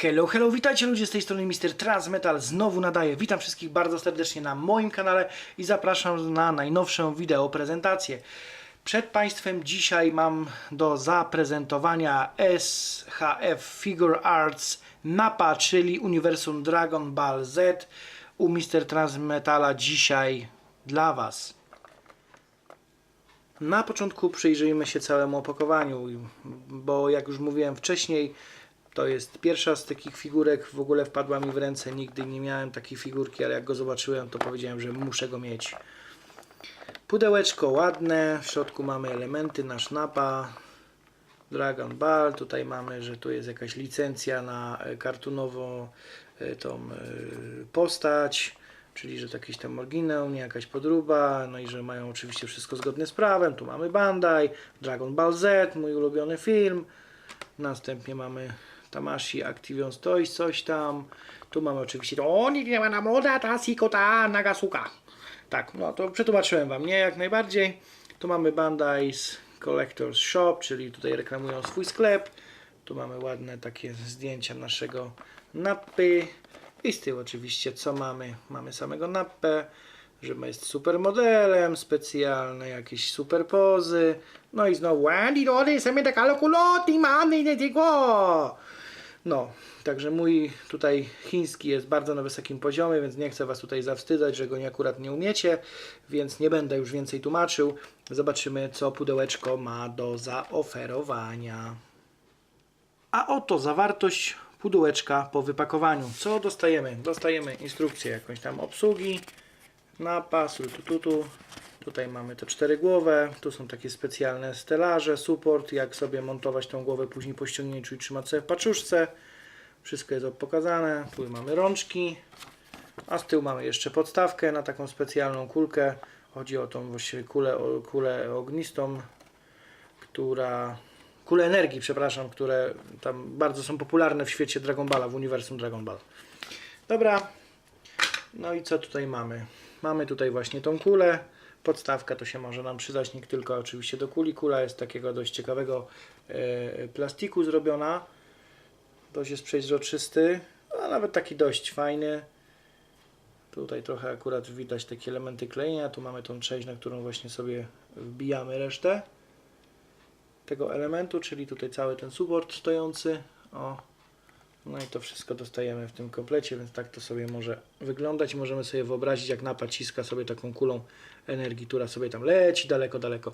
Hello, hello, witajcie ludzie z tej strony Mr. Transmetal, znowu nadaję. Witam wszystkich bardzo serdecznie na moim kanale i zapraszam na najnowszą wideo prezentację. Przed Państwem dzisiaj mam do zaprezentowania SHF Figure Arts Napa, czyli Uniwersum Dragon Ball Z u Mr. Transmetala dzisiaj dla Was. Na początku przyjrzyjmy się całemu opakowaniu, bo jak już mówiłem wcześniej, to jest pierwsza z takich figurek, w ogóle wpadła mi w ręce, nigdy nie miałem takiej figurki, ale jak go zobaczyłem, to powiedziałem, że muszę go mieć. Pudełeczko ładne, w środku mamy elementy na sznapa, Dragon Ball, tutaj mamy, że tu jest jakaś licencja na e, kartunową e, tą e, postać, czyli że to jakiś tam oryginał, nie jakaś podróba, no i że mają oczywiście wszystko zgodne z prawem, tu mamy Bandai, Dragon Ball Z, mój ulubiony film, następnie mamy Tamashi Activion Toys, coś tam, tu mamy oczywiście Oni nie ma na moda, ta sikota Nagasuka. Tak, no to przetłumaczyłem Wam, nie? Jak najbardziej. Tu mamy Bandai's Collector's Shop, czyli tutaj reklamują swój sklep. Tu mamy ładne takie zdjęcia naszego Nappy. I z tyłu oczywiście co mamy? Mamy samego Nappę, że jest super modelem, specjalne jakieś super pozy. No i znowu Andy Dody, se me te calculoti, many, nie. No, także mój tutaj chiński jest bardzo na wysokim poziomie, więc nie chcę Was tutaj zawstydzać, że go nie akurat nie umiecie, więc nie będę już więcej tłumaczył. Zobaczymy, co pudełeczko ma do zaoferowania. A oto zawartość pudełeczka po wypakowaniu. Co dostajemy? Dostajemy instrukcję jakąś tam obsługi, napas, tututu. Tutaj mamy te cztery głowy, tu są takie specjalne stelaże, support, jak sobie montować tą głowę później po ściągnięciu i trzymać sobie w paczuszce. Wszystko jest pokazane. Tu mamy rączki, a z tyłu mamy jeszcze podstawkę na taką specjalną kulkę. Chodzi o tą właściwie kulę, kulę ognistą, która... Kulę energii, przepraszam, które tam bardzo są popularne w świecie Dragon Balla, w uniwersum Dragon Ball. Dobra, no i co tutaj mamy? Mamy tutaj właśnie tą kulę. Podstawka to się może nam przydać nie tylko oczywiście do kuli. Kula jest takiego dość ciekawego e, plastiku zrobiona. Dość jest przejrzysty, a nawet taki dość fajny. Tutaj trochę akurat widać takie elementy klejenia. Tu mamy tą część, na którą właśnie sobie wbijamy resztę tego elementu, czyli tutaj cały ten support stojący. O, no i to wszystko dostajemy w tym komplecie, więc tak to sobie może wyglądać. Możemy sobie wyobrazić, jak napad ciska sobie taką kulą energii, która sobie tam leci daleko, daleko.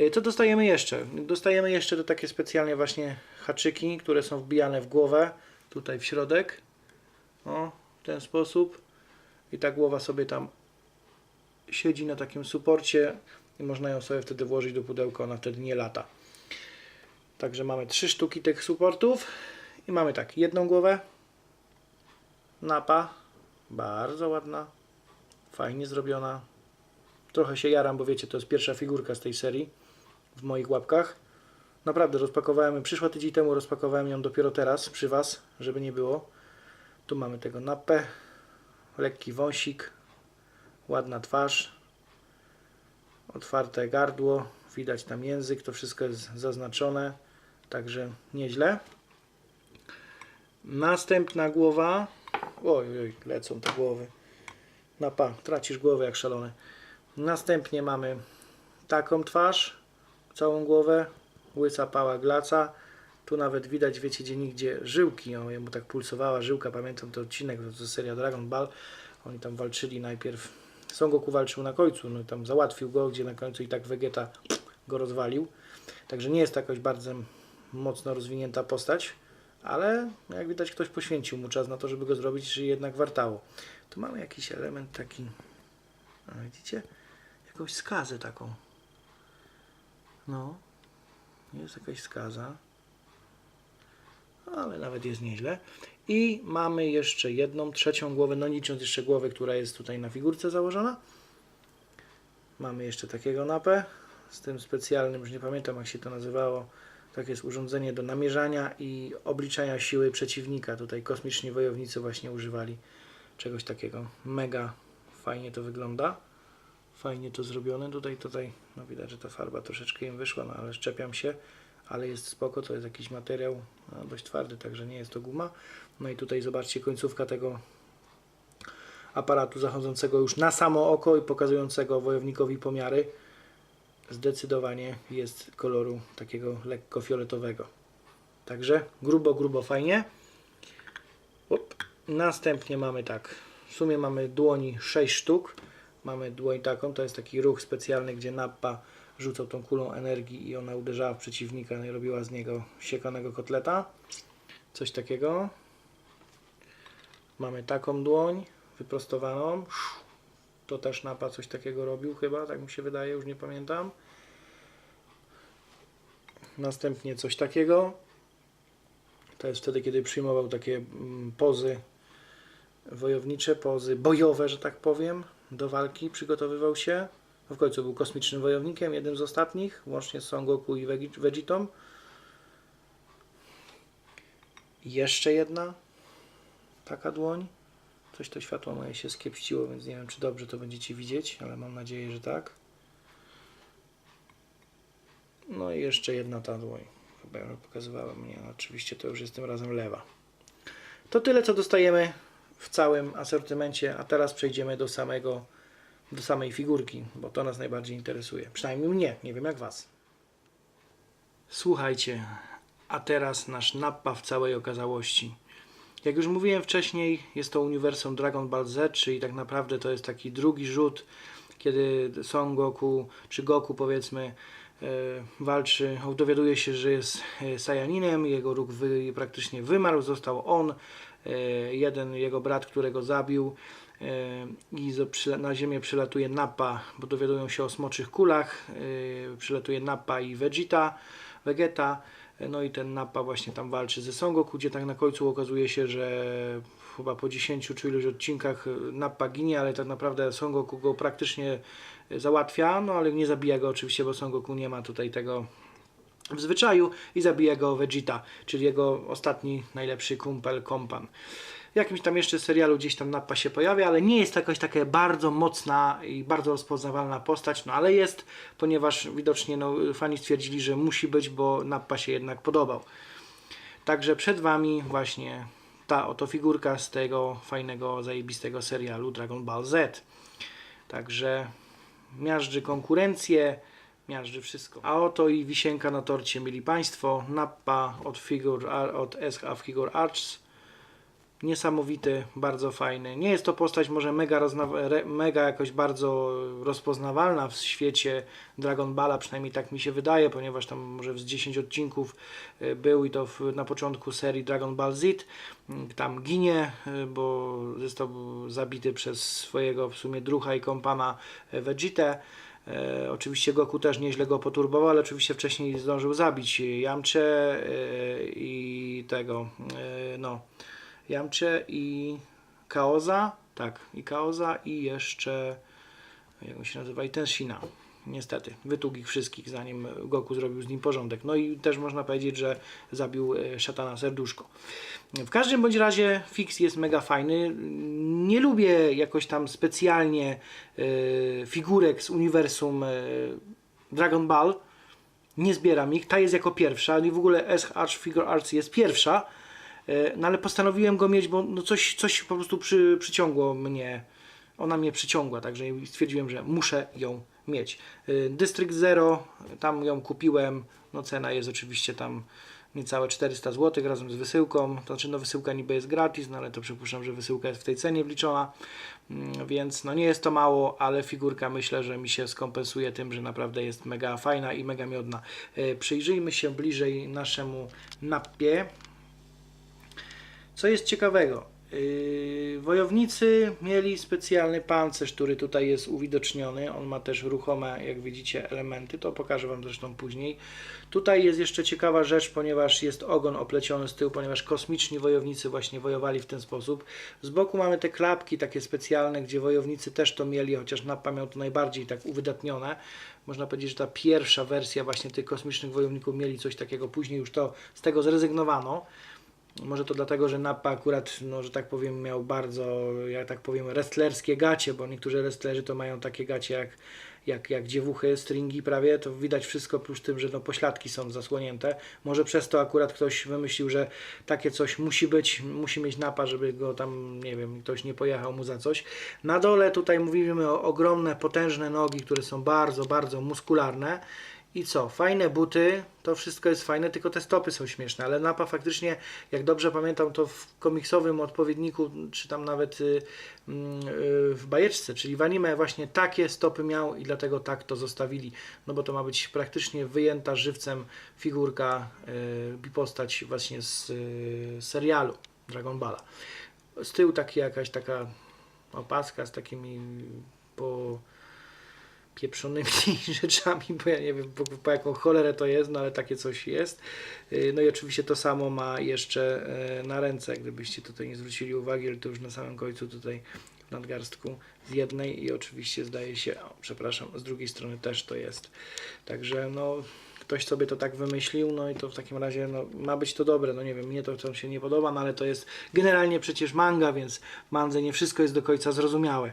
Y, Co dostajemy jeszcze? Dostajemy jeszcze te takie specjalnie właśnie haczyki, które są wbijane w głowę, tutaj w środek. O, w ten sposób. I ta głowa sobie tam siedzi na takim suporcie i można ją sobie wtedy włożyć do pudełka, ona wtedy nie lata. Także mamy trzy sztuki tych supportów. I mamy tak, jedną głowę, napa, bardzo ładna, fajnie zrobiona. Trochę się jaram, bo wiecie, to jest pierwsza figurka z tej serii w moich łapkach. Naprawdę rozpakowałem przyszła tydzień temu, rozpakowałem ją dopiero teraz przy Was, żeby nie było. Tu mamy tego napę, lekki wąsik, ładna twarz, otwarte gardło, widać tam język, to wszystko jest zaznaczone, także nieźle. Następna głowa. Oj, oj, lecą te głowy. Na pa, tracisz głowę jak szalony. Następnie mamy taką twarz, całą głowę, łysa pała glaca. Tu nawet widać, wiecie, gdzie nigdzie żyłki. O, jemu tak pulsowała żyłka. Pamiętam ten odcinek, jest seria Dragon Ball. Oni tam walczyli najpierw. Son Goku walczył na końcu, no tam załatwił go, gdzie na końcu i tak Vegeta go rozwalił. Także nie jest to jakoś bardzo mocno rozwinięta postać ale jak widać ktoś poświęcił mu czas na to, żeby go zrobić, że jednak wartało. Tu mamy jakiś element taki, widzicie? Jakąś skazę taką. No, jest jakaś skaza, ale nawet jest nieźle. I mamy jeszcze jedną, trzecią głowę, no licząc jeszcze głowę, która jest tutaj na figurce założona. Mamy jeszcze takiego napę z tym specjalnym, już nie pamiętam jak się to nazywało, tak jest urządzenie do namierzania i obliczania siły przeciwnika. Tutaj kosmiczni wojownicy właśnie używali czegoś takiego. Mega fajnie to wygląda. Fajnie to zrobione. Tutaj, tutaj, no widać, że ta farba troszeczkę im wyszła, no ale szczepiam się. ale jest spoko, to jest jakiś materiał no, dość twardy, także nie jest to guma. No i tutaj zobaczcie końcówka tego aparatu zachodzącego już na samo oko i pokazującego wojownikowi pomiary zdecydowanie jest koloru takiego lekko fioletowego. Także grubo, grubo fajnie. Op. Następnie mamy tak, w sumie mamy dłoni 6 sztuk. Mamy dłoń taką, to jest taki ruch specjalny, gdzie nappa rzucał tą kulą energii i ona uderzała w przeciwnika no i robiła z niego siekanego kotleta. Coś takiego. Mamy taką dłoń wyprostowaną. To też Napa coś takiego robił chyba, tak mi się wydaje, już nie pamiętam. Następnie coś takiego. To jest wtedy, kiedy przyjmował takie mm, pozy wojownicze, pozy bojowe, że tak powiem, do walki, przygotowywał się. W końcu był kosmicznym wojownikiem, jednym z ostatnich, łącznie z Son Goku i Vegetą. Jeszcze jedna taka dłoń. Coś to światło moje się skiepściło, więc nie wiem, czy dobrze to będziecie widzieć, ale mam nadzieję, że tak. No i jeszcze jedna ta dłoń. Chyba ją pokazywała mnie, ale oczywiście to już jest tym razem lewa. To tyle, co dostajemy w całym asortymencie, a teraz przejdziemy do samego, do samej figurki, bo to nas najbardziej interesuje. Przynajmniej mnie, nie wiem jak Was. Słuchajcie, a teraz nasz nappa w całej okazałości. Jak już mówiłem wcześniej, jest to uniwersum Dragon Ball Z, czyli tak naprawdę to jest taki drugi rzut, kiedy Son Goku, czy Goku powiedzmy, walczy, dowiaduje się, że jest e, Saiyaninem, jego róg wy, praktycznie wymarł, został on, e, jeden jego brat, którego zabił e, i na ziemię przylatuje Nappa, bo dowiadują się o smoczych kulach, e, przylatuje Nappa i Vegeta, Vegeta, no i ten Nappa właśnie tam walczy ze Son Goku, gdzie tak na końcu okazuje się, że chyba po 10 czy iluś odcinkach Nappa ginie, ale tak naprawdę Son Goku go praktycznie załatwia, no ale nie zabija go oczywiście, bo Son Goku nie ma tutaj tego w zwyczaju i zabija go Vegeta, czyli jego ostatni najlepszy kumpel, kompan. W jakimś tam jeszcze serialu gdzieś tam Nappa się pojawia, ale nie jest to jakaś taka bardzo mocna i bardzo rozpoznawalna postać, no ale jest, ponieważ widocznie no, fani stwierdzili, że musi być, bo Nappa się jednak podobał. Także przed Wami właśnie ta oto figurka z tego fajnego, zajebistego serialu Dragon Ball Z. Także miażdży konkurencję, miażdży wszystko. A oto i wisienka na torcie, mieli Państwo. Nappa od, figur, od SH Figure Arts. Niesamowity, bardzo fajny. Nie jest to postać może mega, mega jakoś bardzo rozpoznawalna w świecie Dragon Balla, przynajmniej tak mi się wydaje, ponieważ tam może z 10 odcinków y, był i to w, na początku serii Dragon Ball Z. Y, Tam ginie, y, bo został zabity przez swojego w sumie drucha i kompana y, Vegetę. E, oczywiście Goku też nieźle go poturbował, ale oczywiście wcześniej zdążył zabić Jamcze e, i tego, e, no, Jamcze i Kaoza, tak, i Kaoza i jeszcze, jak on się nazywa, i Tenshina. Niestety, wytłukł ich wszystkich, zanim Goku zrobił z nim porządek. No i też można powiedzieć, że zabił e, szatana serduszko. W każdym bądź razie Fix jest mega fajny. Nie lubię jakoś tam specjalnie e, figurek z uniwersum e, Dragon Ball. Nie zbieram ich. Ta jest jako pierwsza, ale w ogóle SH Arch Figure Arts jest pierwsza. E, no ale postanowiłem go mieć, bo no coś, coś po prostu przy, przyciągło mnie. Ona mnie przyciągła, także stwierdziłem, że muszę ją mieć. E, District Zero, tam ją kupiłem. No cena jest oczywiście tam niecałe 400 zł razem z wysyłką. To znaczy, no wysyłka niby jest gratis, no ale to przypuszczam, że wysyłka jest w tej cenie wliczona, Mm, więc no nie jest to mało, ale figurka myślę, że mi się skompensuje tym, że naprawdę jest mega fajna i mega miodna. E, Przyjrzyjmy się bliżej naszemu nappie. Co jest ciekawego? Yy, wojownicy mieli specjalny pancerz, który tutaj jest uwidoczniony. On ma też ruchome, jak widzicie, elementy. To pokażę Wam zresztą później. Tutaj jest jeszcze ciekawa rzecz, ponieważ jest ogon opleciony z tyłu, ponieważ kosmiczni wojownicy właśnie wojowali w ten sposób. Z boku mamy te klapki takie specjalne, gdzie wojownicy też to mieli, chociaż Nappa miał to najbardziej tak uwydatnione. Można powiedzieć, że ta pierwsza wersja właśnie tych kosmicznych wojowników mieli coś takiego. Później już to z tego zrezygnowano. Może to dlatego, że Nappa akurat, no, że tak powiem, miał bardzo, jak tak powiem, wrestlerskie gacie, bo niektórzy wrestlerzy to mają takie gacie jak, jak, jak dziewuchy, stringi prawie, to widać wszystko, plus tym, że no pośladki są zasłonięte. Może przez to akurat ktoś wymyślił, że takie coś musi być, musi mieć napa, żeby go tam, nie wiem, ktoś nie pojechał mu za coś. Na dole tutaj mówimy o ogromne, potężne nogi, które są bardzo, bardzo muskularne. I co? Fajne buty, to wszystko jest fajne, tylko te stopy są śmieszne, ale Napa faktycznie, jak dobrze pamiętam, to w komiksowym odpowiedniku, czy tam nawet y, mm, y, w bajeczce, czyli w anime właśnie takie stopy miał i dlatego tak to zostawili, no bo to ma być praktycznie wyjęta żywcem figurka y, i postać właśnie z y, serialu Dragon Balla. Z tyłu taki jakaś taka opaska z takimi po pieprzonymi rzeczami, bo ja nie wiem po, po jaką cholerę to jest, no ale takie coś jest. Yy, No i oczywiście to samo ma jeszcze e, na ręce, gdybyście tutaj nie zwrócili uwagi, ale to już na samym końcu tutaj w nadgarstku z jednej i oczywiście zdaje się, o, przepraszam, z drugiej strony też to jest. Także no ktoś sobie to tak wymyślił, no i to w takim razie no, ma być to dobre, no nie wiem, mnie to, to się nie podoba, no ale to jest generalnie przecież manga, więc mandze nie wszystko jest do końca zrozumiałe.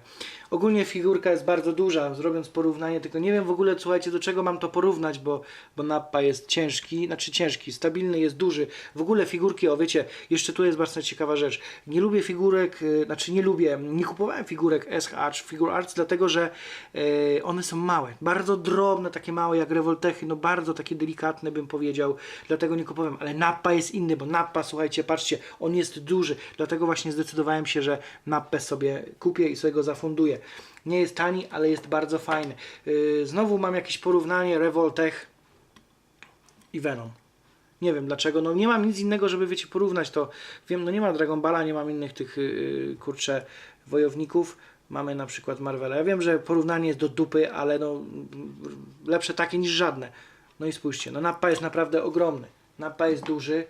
Ogólnie figurka jest bardzo duża, zrobiąc porównanie, tylko nie wiem w ogóle, słuchajcie, do czego mam to porównać, bo, bo Nappa jest ciężki, znaczy ciężki, stabilny, jest duży. W ogóle figurki, o wiecie, jeszcze tu jest bardzo ciekawa rzecz. Nie lubię figurek, y, znaczy nie lubię, nie kupowałem figurek SH, Figure Arts, dlatego że e, one są małe, bardzo drobne, takie małe jak rewoltechy, no bardzo takie delikatne bym powiedział, dlatego nie kupowałem, ale Nappa jest inny, bo Nappa, słuchajcie, patrzcie, on jest duży, dlatego właśnie zdecydowałem się, że Nappę sobie kupię i sobie go zafunduję. Nie jest tani, ale jest bardzo fajny. Yy, znowu mam jakieś porównanie Revoltech i Venom. Nie wiem dlaczego, no nie mam nic innego, żeby wiecie, porównać to. Wiem, no nie ma Dragon Balla, nie mam innych tych yy, kurczę wojowników. Mamy na przykład Marvela. Ja wiem, że porównanie jest do dupy, ale no lepsze takie niż żadne. No i spójrzcie, no Nappa jest naprawdę ogromny. Nappa jest duży.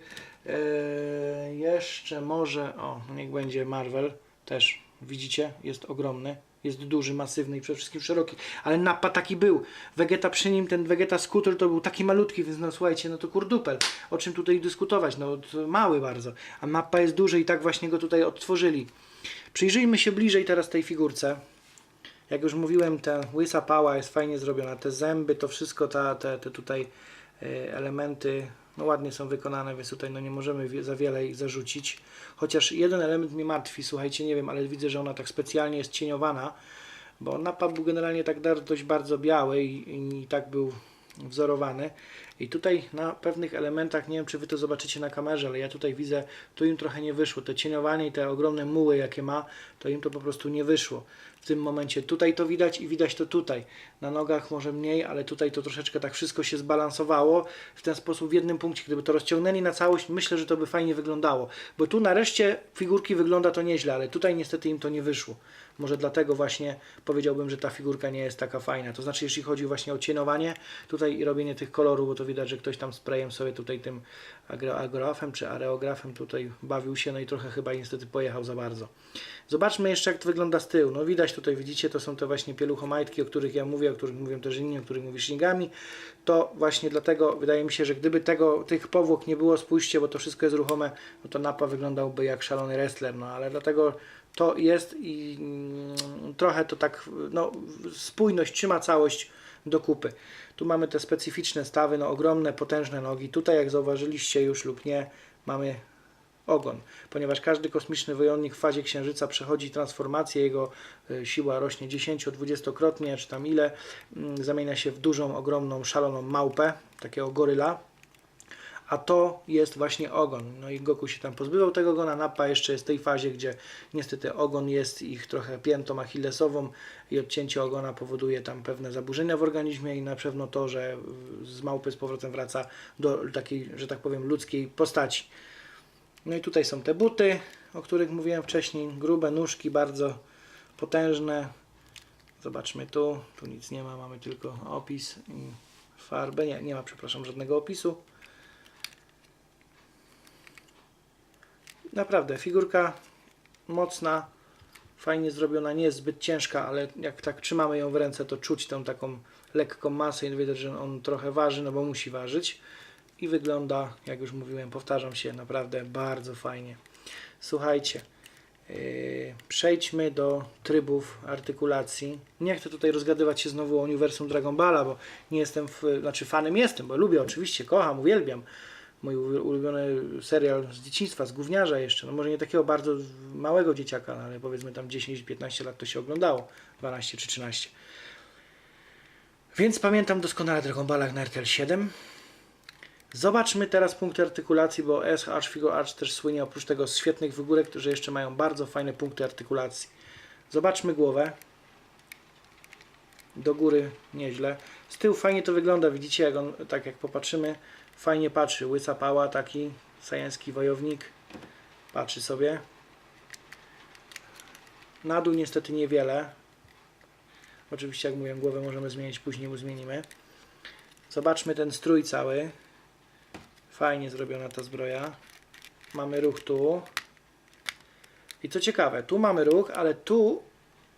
Eee, jeszcze może, o, niech będzie Marvel też, widzicie, jest ogromny. Jest duży, masywny i przede wszystkim szeroki. Ale Nappa taki był. Vegeta przy nim, ten Vegeta Scooter to był taki malutki, więc no słuchajcie, no to kurdupel. O czym tutaj dyskutować? No mały bardzo. A Nappa jest duży i tak właśnie go tutaj odtworzyli. Przyjrzyjmy się bliżej teraz tej figurce. Jak już mówiłem, ta łysa pała jest fajnie zrobiona. Te zęby, to wszystko, ta, te, te tutaj e, elementy, no ładnie są wykonane, więc tutaj no nie możemy za wiele ich zarzucić. Chociaż jeden element mnie martwi, słuchajcie, nie wiem, ale widzę, że ona tak specjalnie jest cieniowana, bo napad był generalnie tak dość bardzo biały i, i tak był wzorowany. I tutaj na pewnych elementach, nie wiem czy Wy to zobaczycie na kamerze, ale ja tutaj widzę, tu im trochę nie wyszło. Te cieniowanie i te ogromne muły, jakie ma, to im to po prostu nie wyszło. W tym momencie tutaj to widać i widać to tutaj. Na nogach może mniej, ale tutaj to troszeczkę tak wszystko się zbalansowało w ten sposób w jednym punkcie. Gdyby to rozciągnęli na całość, myślę, że to by fajnie wyglądało. Bo tu nareszcie figurki wygląda to nieźle, ale tutaj niestety im to nie wyszło. Może dlatego właśnie powiedziałbym, że ta figurka nie jest taka fajna. To znaczy, jeśli chodzi właśnie o cienowanie tutaj i robienie tych kolorów, bo to widać, że ktoś tam sprayem sobie tutaj tym agrografem czy areografem tutaj bawił się, no i trochę chyba niestety pojechał za bardzo. Zobaczmy jeszcze, jak to wygląda z tyłu. No widać tutaj, widzicie, to są te właśnie pieluchomajtki, o których ja mówię, o których mówią też inni, o których mówi Shinigami. To właśnie dlatego wydaje mi się, że gdyby tego, tych powłok nie było, spójrzcie, bo to wszystko jest ruchome, no to Napa wyglądałby jak szalony wrestler, no ale dlatego to jest i mm, trochę to tak, no spójność trzyma całość do kupy. Tu mamy te specyficzne stawy, no ogromne, potężne nogi. Tutaj, jak zauważyliście już lub nie, mamy ogon, ponieważ każdy kosmiczny wojownik w fazie księżyca przechodzi transformację, jego y, siła rośnie 10-20-krotnie, czy tam ile, mm, zamienia się w dużą, ogromną, szaloną małpę, takiego goryla, a to jest właśnie ogon. No i Goku się tam pozbywał tego ogona, Nappa jeszcze jest w tej fazie, gdzie niestety ogon jest ich trochę piętą achillesową i odcięcie ogona powoduje tam pewne zaburzenia w organizmie i na pewno to, że z małpy z powrotem wraca do takiej, że tak powiem, ludzkiej postaci. No i tutaj są te buty, o których mówiłem wcześniej. Grube nóżki, bardzo potężne. Zobaczmy tu. Tu nic nie ma, mamy tylko opis i farbę. Nie, nie ma, przepraszam, żadnego opisu. Naprawdę, figurka mocna, fajnie zrobiona, nie jest zbyt ciężka, ale jak tak trzymamy ją w ręce, to czuć tą taką lekką masę i widać, że on trochę waży, no bo musi ważyć. I wygląda, jak już mówiłem, powtarzam się, naprawdę bardzo fajnie. Słuchajcie, Yy, Przejdźmy do trybów artykulacji. Nie chcę tutaj rozgadywać się znowu o uniwersum Dragon Balla, bo nie jestem, w, znaczy fanem jestem, bo lubię oczywiście, kocham, uwielbiam. Mój ulubiony serial z dzieciństwa, z gówniarza jeszcze, no może nie takiego bardzo małego dzieciaka, no ale powiedzmy tam 10-15 lat to się oglądało, 12 czy 13. Więc pamiętam doskonale Dragon Ballach na RTL 7. Zobaczmy teraz punkty artykulacji, bo S Arch Figure Arch też słynie oprócz tego z świetnych wygórek, którzy jeszcze mają bardzo fajne punkty artykulacji. Zobaczmy głowę. Do góry nieźle. Z tyłu fajnie to wygląda, widzicie, jak on, tak jak popatrzymy, fajnie patrzy. Łyca pała, taki sajenski wojownik. Patrzy sobie. Na dół niestety niewiele. Oczywiście, jak mówię, głowę możemy zmienić, później mu zmienimy. Zobaczmy ten strój cały. Fajnie zrobiona ta zbroja. Mamy ruch tu. I co ciekawe, tu mamy ruch, ale tu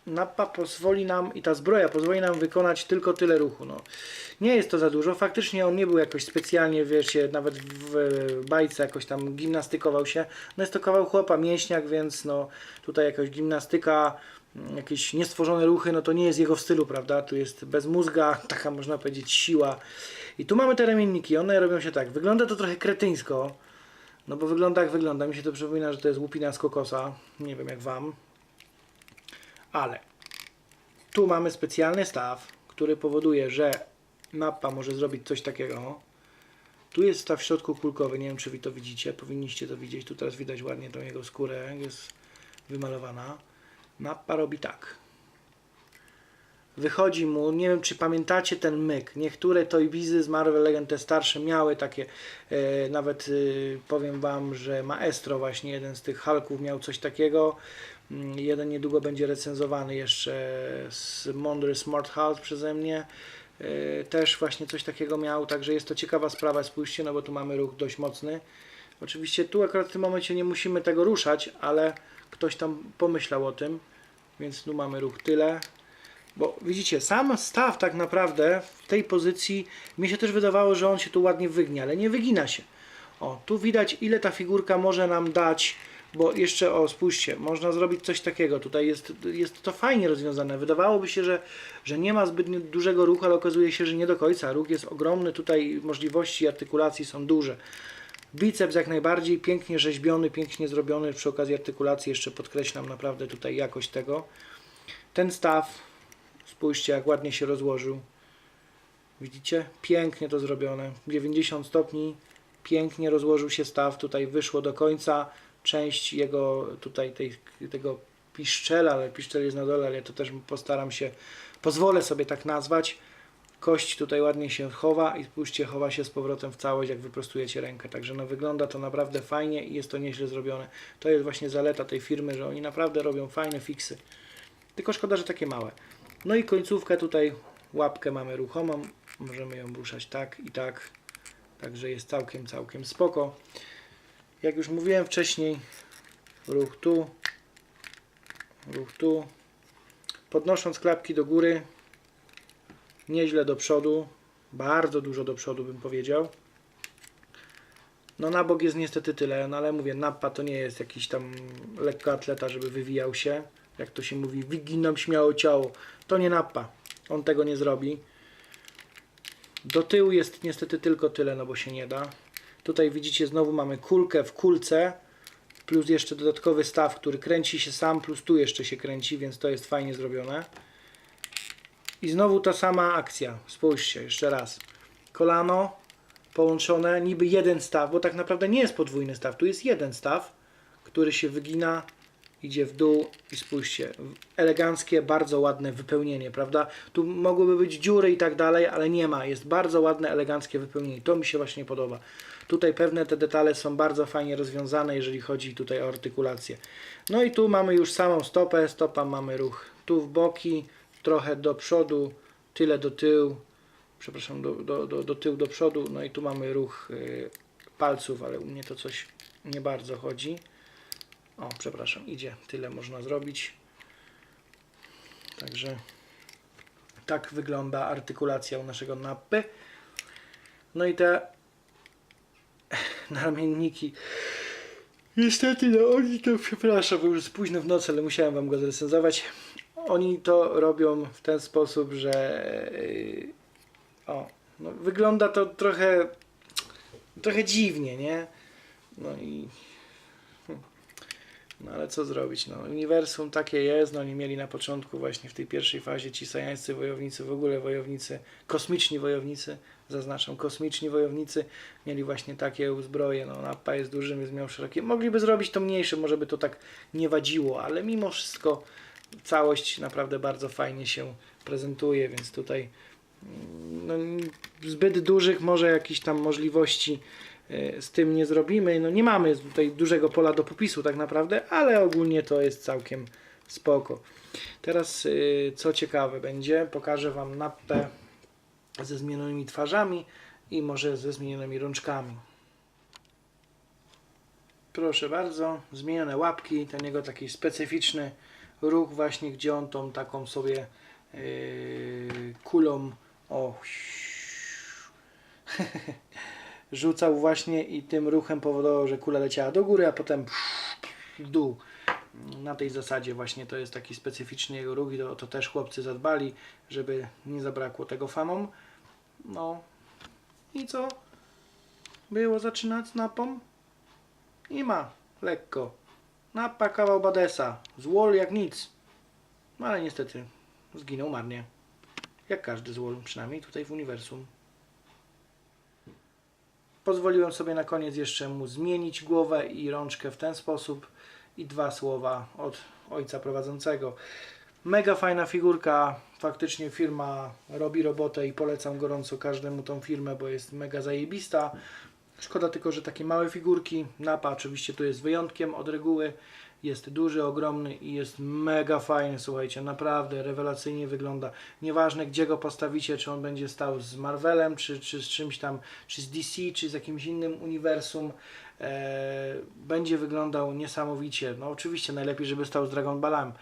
nappa pozwoli nam i ta zbroja pozwoli nam wykonać tylko tyle ruchu. No. Nie jest to za dużo. Faktycznie on nie był jakoś specjalnie, wiecie, nawet w bajce jakoś tam gimnastykował się. No jest to kawał chłopa, mięśniak, więc no tutaj jakaś gimnastyka, mm, jakieś niestworzone ruchy, no to nie jest jego w stylu, prawda? Tu jest bez mózga, taka można powiedzieć siła. I tu mamy te ramienniki, one robią się tak. Wygląda to trochę kretyńsko, no bo wygląda jak wygląda. Mi się to przypomina, że to jest łupina z kokosa. Nie wiem jak wam. Ale tu mamy specjalny staw, który powoduje, że mapa może zrobić coś takiego. Tu jest staw w środku kulkowy, nie wiem czy wy to widzicie, powinniście to widzieć. Tu teraz widać ładnie tą jego skórę, jest wymalowana. Mapa robi tak. Wychodzi mu, nie wiem czy pamiętacie ten myk. Niektóre Toybizy z Marvel Legend, te starsze, miały takie, e, nawet e, powiem wam, że Maestro właśnie, jeden z tych Hulków miał coś takiego. Mm, Jeden niedługo będzie recenzowany jeszcze z Mądry Smart Hulk przeze mnie. E, Też właśnie coś takiego miał, także jest to ciekawa sprawa, spójrzcie, no bo tu mamy ruch dość mocny. Oczywiście tu akurat w tym momencie nie musimy tego ruszać, ale ktoś tam pomyślał o tym, więc tu mamy ruch tyle. Bo widzicie, sam staw tak naprawdę w tej pozycji mi się też wydawało, że on się tu ładnie wygnie, ale nie wygina się. O, tu widać ile ta figurka może nam dać, bo jeszcze, o spójrzcie, można zrobić coś takiego. Tutaj jest, jest to fajnie rozwiązane. Wydawałoby się, że, że nie ma zbyt dużego ruchu, ale okazuje się, że nie do końca. Ruch jest ogromny, tutaj możliwości artykulacji są duże. Biceps jak najbardziej, pięknie rzeźbiony, pięknie zrobiony. Przy okazji artykulacji jeszcze podkreślam naprawdę tutaj jakość tego. Ten staw, spójrzcie jak ładnie się rozłożył. Widzicie? Pięknie to zrobione. 90 stopni, pięknie rozłożył się staw. Tutaj wyszło do końca część jego tutaj tej, tego piszczela, ale piszczel jest na dole, ale ja to też postaram się, pozwolę sobie tak nazwać. Kość tutaj ładnie się chowa i spójrzcie, chowa się z powrotem w całość, jak wyprostujecie rękę. Także no wygląda to naprawdę fajnie i jest to nieźle zrobione. To jest właśnie zaleta tej firmy, że oni naprawdę robią fajne fiksy. Tylko szkoda, że takie małe. No i końcówkę tutaj, łapkę mamy ruchomą. Możemy ją ruszać tak i tak. Także jest całkiem, całkiem spoko. Jak już mówiłem wcześniej, ruch tu, ruch tu. Podnosząc klapki do góry, nieźle do przodu, bardzo dużo do przodu bym powiedział. No na bok jest niestety tyle, no ale mówię, nappa to nie jest jakiś tam lekkoatleta, żeby wywijał się. Jak to się mówi, wyginam śmiało ciało. To nie nappa. On tego nie zrobi. Do tyłu jest niestety tylko tyle, no bo się nie da. Tutaj widzicie, znowu mamy kulkę w kulce, plus jeszcze dodatkowy staw, który kręci się sam, plus tu jeszcze się kręci, więc to jest fajnie zrobione. I znowu ta sama akcja. Spójrzcie, jeszcze raz. Kolano połączone, niby jeden staw, bo tak naprawdę nie jest podwójny staw. Tu jest jeden staw, który się wygina, idzie w dół i spójrzcie. Eleganckie, bardzo ładne wypełnienie, prawda? Tu mogłyby być dziury i tak dalej, ale nie ma. Jest bardzo ładne, eleganckie wypełnienie. To mi się właśnie podoba. Tutaj pewne te detale są bardzo fajnie rozwiązane, jeżeli chodzi tutaj o artykulację. No i tu mamy już samą stopę. Stopa mamy ruch tu w boki, trochę do przodu, tyle do tyłu, przepraszam, do, do, do, do tyłu, do przodu. No i tu mamy ruch y, palców, ale u mnie to coś nie bardzo chodzi. O, przepraszam, idzie. Tyle można zrobić. Także tak wygląda artykulacja u naszego nappy. No i te naramienniki. Niestety, no oni to, przepraszam, bo już jest późno w nocy, ale musiałem wam go zrecenzować. Oni to robią w ten sposób, że o, no, wygląda to trochę trochę dziwnie, nie? No i no ale co zrobić, no? Uniwersum takie jest, no oni mieli na początku właśnie w tej pierwszej fazie ci sajańscy wojownicy, w ogóle wojownicy, kosmiczni wojownicy, zaznaczam, kosmiczni wojownicy mieli właśnie takie uzbroje, no Nappa jest dużym, jest miał szerokie, mogliby zrobić to mniejsze, może by to tak nie wadziło, ale mimo wszystko całość naprawdę bardzo fajnie się prezentuje, więc tutaj mm, no, zbyt dużych może jakichś tam możliwości z tym nie zrobimy. No nie mamy tutaj dużego pola do popisu tak naprawdę, ale ogólnie to jest całkiem spoko. Teraz y, co ciekawe będzie, pokażę Wam nappę ze zmienionymi twarzami i może ze zmienionymi rączkami. Proszę bardzo, zmienione łapki, ten jego taki specyficzny ruch właśnie, gdzie on tą taką sobie yy, kulą o rzucał właśnie i tym ruchem powodował, że kula leciała do góry, a potem w dół. Na tej zasadzie właśnie to jest taki specyficzny jego ruch i to, to też chłopcy zadbali, żeby nie zabrakło tego fanom. No i co? Było zaczynać napą? I ma, lekko. Napa kawał Badesa, złol jak nic. No ale niestety zginął marnie. Jak każdy złol, przynajmniej tutaj w uniwersum. Pozwoliłem sobie na koniec jeszcze mu zmienić głowę i rączkę w ten sposób i dwa słowa od ojca prowadzącego. Mega fajna figurka, faktycznie firma robi robotę i polecam gorąco każdemu tą firmę, bo jest mega zajebista. Szkoda tylko, że takie małe figurki. Napa oczywiście tu jest wyjątkiem od reguły. Jest duży, ogromny i jest mega fajny, słuchajcie, naprawdę rewelacyjnie wygląda. Nieważne gdzie go postawicie, czy on będzie stał z Marvelem, czy, czy z czymś tam, czy z DC, czy z jakimś innym uniwersum, e, będzie wyglądał niesamowicie. No oczywiście najlepiej, żeby stał z Dragon Ballem,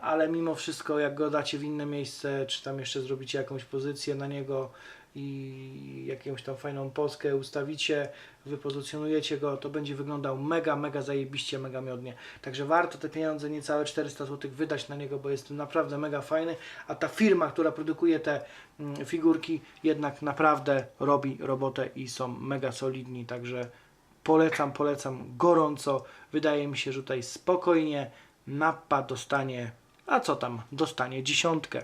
ale mimo wszystko jak go dacie w inne miejsce, czy tam jeszcze zrobicie jakąś pozycję na niego i jakąś tam fajną poskę ustawicie, wypozycjonujecie go, to będzie wyglądał mega, mega zajebiście, mega miodnie. Także warto te pieniądze, niecałe 400 zł wydać na niego, bo jest naprawdę mega fajny, a ta firma, która produkuje te mm, figurki jednak naprawdę robi robotę i są mega solidni, także polecam, polecam gorąco. Wydaje mi się, że tutaj spokojnie Nappa dostanie, a co tam, dostanie dziesiątkę.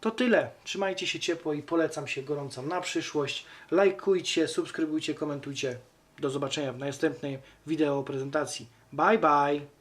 To tyle. Trzymajcie się ciepło i polecam się gorąco na przyszłość. Lajkujcie, subskrybujcie, komentujcie. Do zobaczenia w następnej wideo prezentacji. Bye bye!